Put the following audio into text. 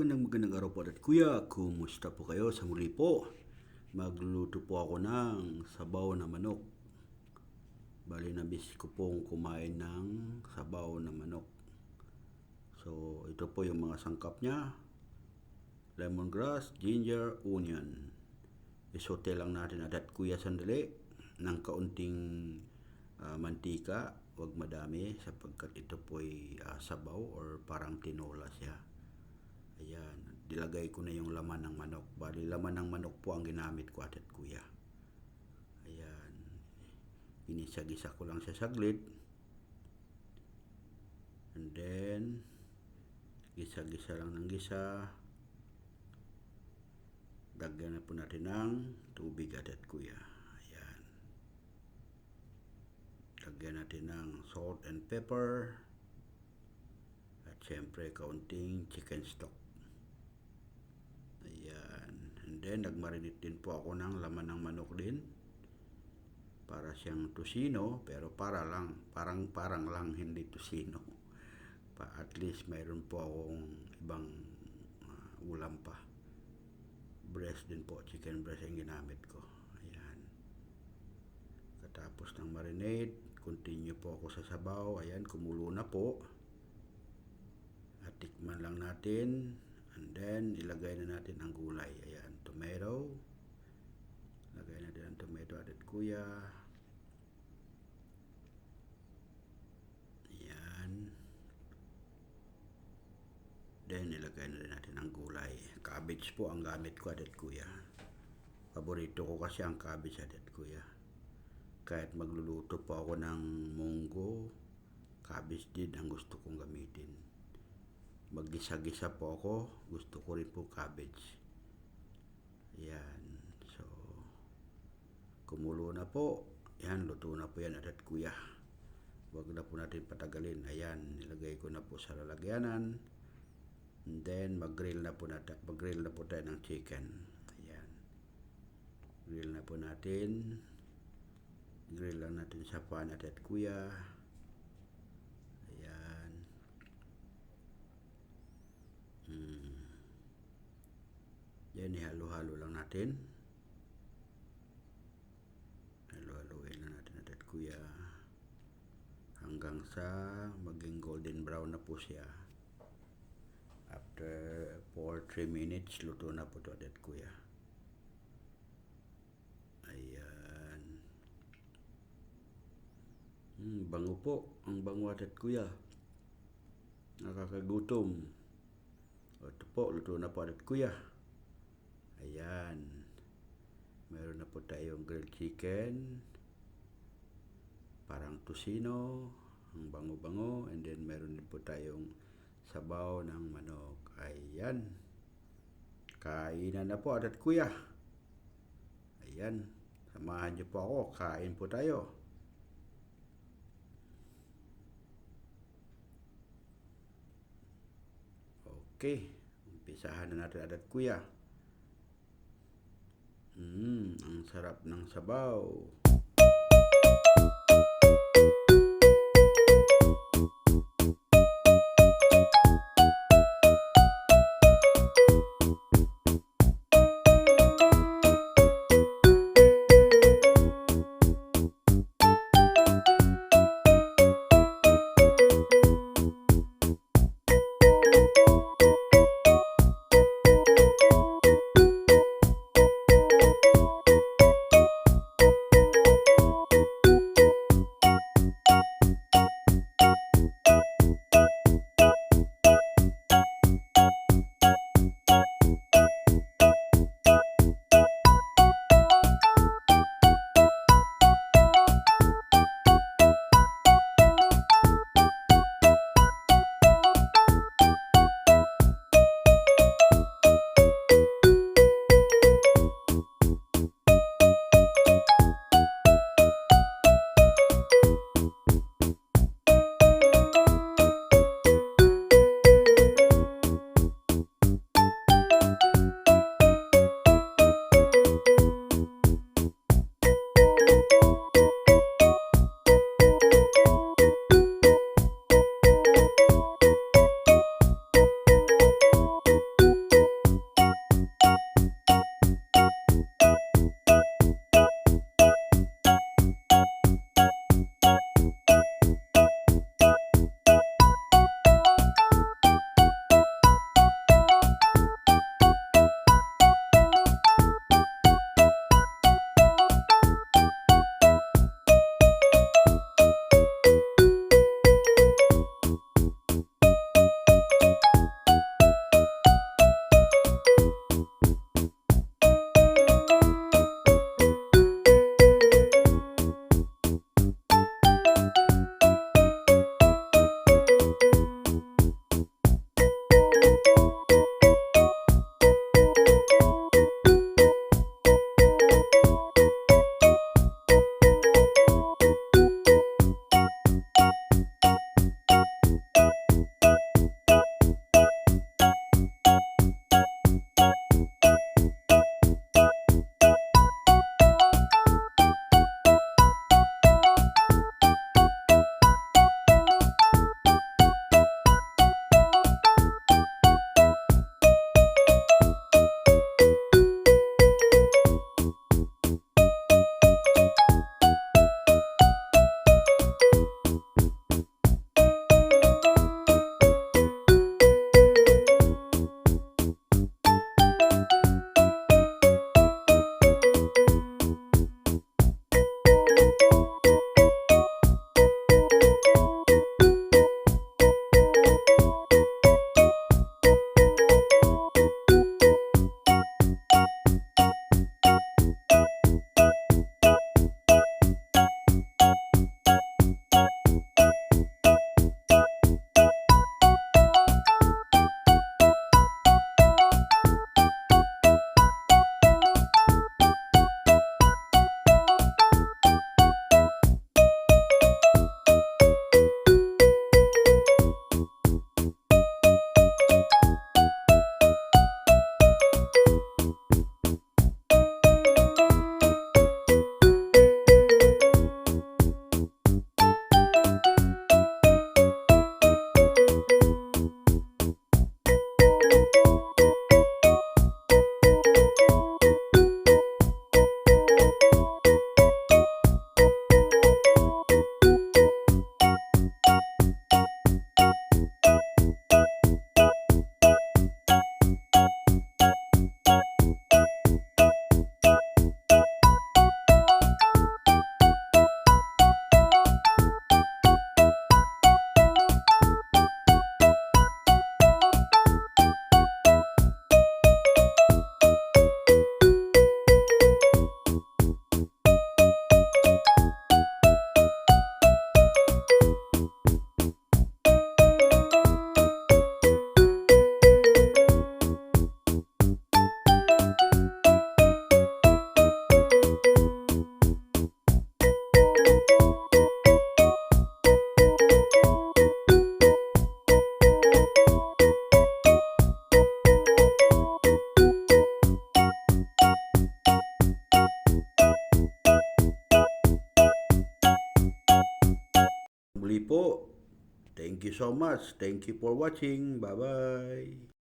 Magandang magandang araw po at kuya, kumusta po kayo sa muli po? Magluluto po ako ng sabaw na manok. Bali na bis ko pong kumain ng sabaw na manok. So, ito po yung mga sangkap niya. Lemongrass, ginger, onion. Isote lang natin at kuya sandali ng kaunting ah, mantika. Huwag madami sapagkat ito po ay ah, sabaw or parang tinola siya. Ayan, dilagay ko na yung laman ng manok. Bali, laman ng manok po ang ginamit ko at kuya. Ayan, inisagisa ko lang siya saglit. And then, gisa-gisa lang ng gisa. Dagyan na po natin ng tubig at kuya. Ayan. Lagyan natin ng salt and pepper. At syempre, kaunting chicken stock. Ayan. And then, nagmarinate din po ako ng laman ng manok din. Para siyang tusino, pero para lang, parang parang lang hindi tusino. Pa, at least mayroon po akong ibang ah, ulam pa. Breast din po, chicken breast ang ginamit ko. Ayan. Katapos ng marinate, continue po ako sa sabaw. Ayan, kumulo na po. At tikman lang natin. And then, ilagay na natin ang gulay. Ayan, tomato. Lagay natin ang tomato at kuya. Ayan. Then, ilagay na rin natin ang gulay. Cabbage po ang gamit ko at kuya. Paborito ko kasi ang cabbage at kuya. Kahit magluluto po ako ng munggo, cabbage din ang gusto kong gamitin maggisa-gisa po ako, gusto ko rin po cabbage. Yan. So, kumulo na po. Yan, luto na po yan at kuya. Huwag na po natin patagalin. Ayan, nilagay ko na po sa lalagyanan. And then, mag-grill na po natin. Mag-grill na po tayo ng chicken. Ayan. Grill na po natin. Grill lang natin sa pan at kuya. Ayan. Hmm. Yan, ihalo-halo lang natin. Halo-haloin lang natin at kuya. Hanggang sa maging golden brown na po siya. After 4-3 minutes, luto na po ito at kuya. Ayan. Hmm, bango po. Ang bango at kuya. Nakakagutom. Ito po, luto na po at kuya. Ayan. Meron na po tayong grilled chicken. Parang tusino. Ang bango-bango. And then meron din po tayong sabaw ng manok. Ayan. Kainan na po at kuya. Ayan. Samahan niyo po ako. Kain po tayo. Okay. Umpisahan na natin adat kuya. Ang sarap ng sabaw. Po, thank you so much. Thank you for watching. Bye-bye.